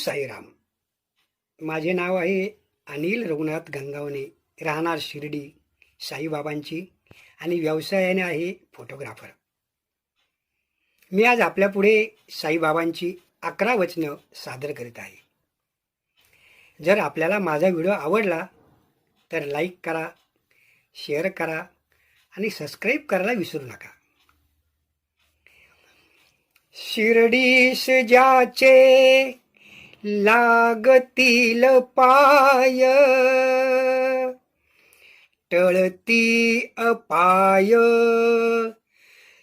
साईराम. माझे नाव आहे अनिल रघुनाथ गंगावणे. राहणार शिर्डी साईबाबांची आणि व्यवसायाने आहे फोटोग्राफर. मी आज आपल्यापुढे साईबाबांची अकरा वचनं सादर करीत आहे. जर आपल्याला माझा व्हिडिओ आवडला तर लाईक करा शेअर करा आणि सबस्क्राईब करायला विसरू नका. शिर्डीस ज्याचे लागतील पाय. टळती अपाय.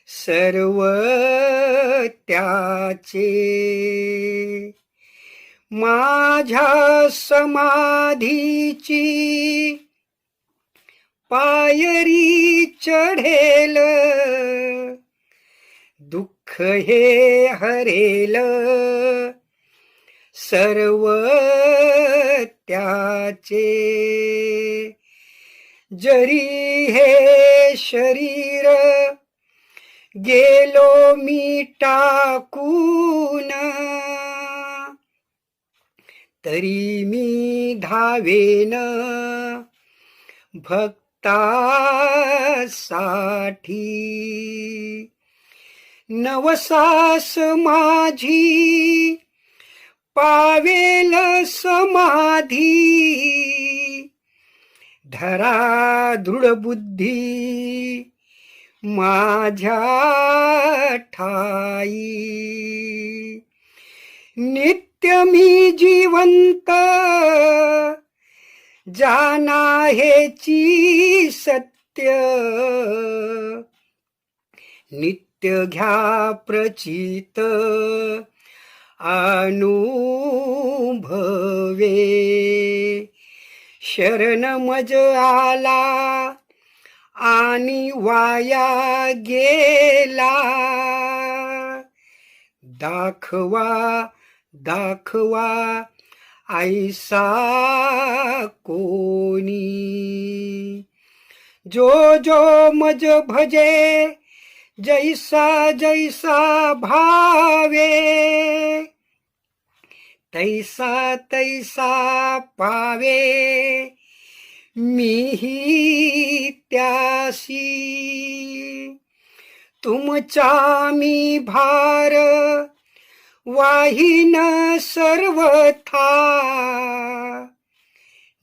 सर्व त्याचे माझ्या समाधीची पायरी चढेल. दुःख हे हरेल. सर्व त्याचे. जरी हे शरीर गेलो मी टाकून तरी मी धावेन भक्तासाठी. नवसास माझी पावेल समाधी. धरा दृढ बुद्धी माझ्या ठाई. नित्य मी जिवंत जाना हेची सत्य. नित्य घ्या प्रचित अनुभवे। शरण मज आला आणि वाया गेला। दाखवा दाखवा ऐसा कोणी। जो जो मज भजे जैसा जैसा भावे तैसा तैसा पावे। मीही त्यासी तुमचा मी भार वाहीन सर्वथा।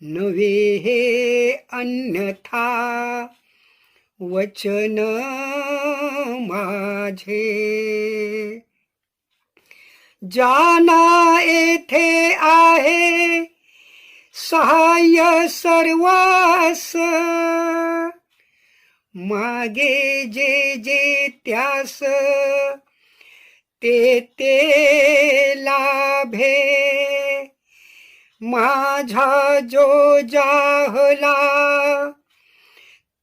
नवे हे अन्यथा वचन माझे. जाना येथे आहे सहाय्य सर्वास. मागे जे जे त्यास ते ते लाभे. माझा जो जाहला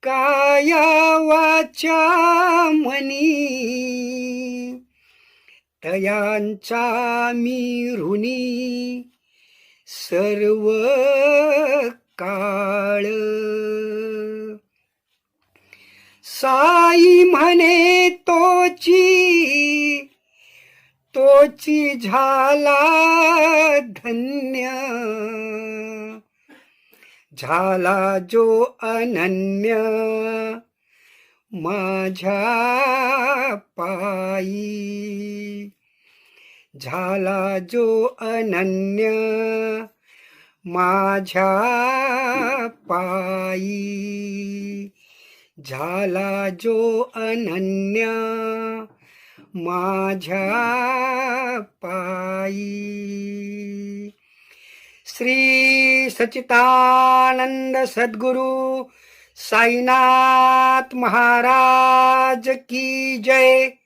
काया वाचा मनी तयांचा मी ऋणी. सर्व काळ. साई म्हणे तोची तोची झाला धन्य. झाला जो अनन्य माझ्या पायी. झाला जो अनन्य माझ्या पायी. झाला जो अनन्य माझ्या पायी. श्री सचितानंद सद्गुरु साईनाथ महाराज की जय।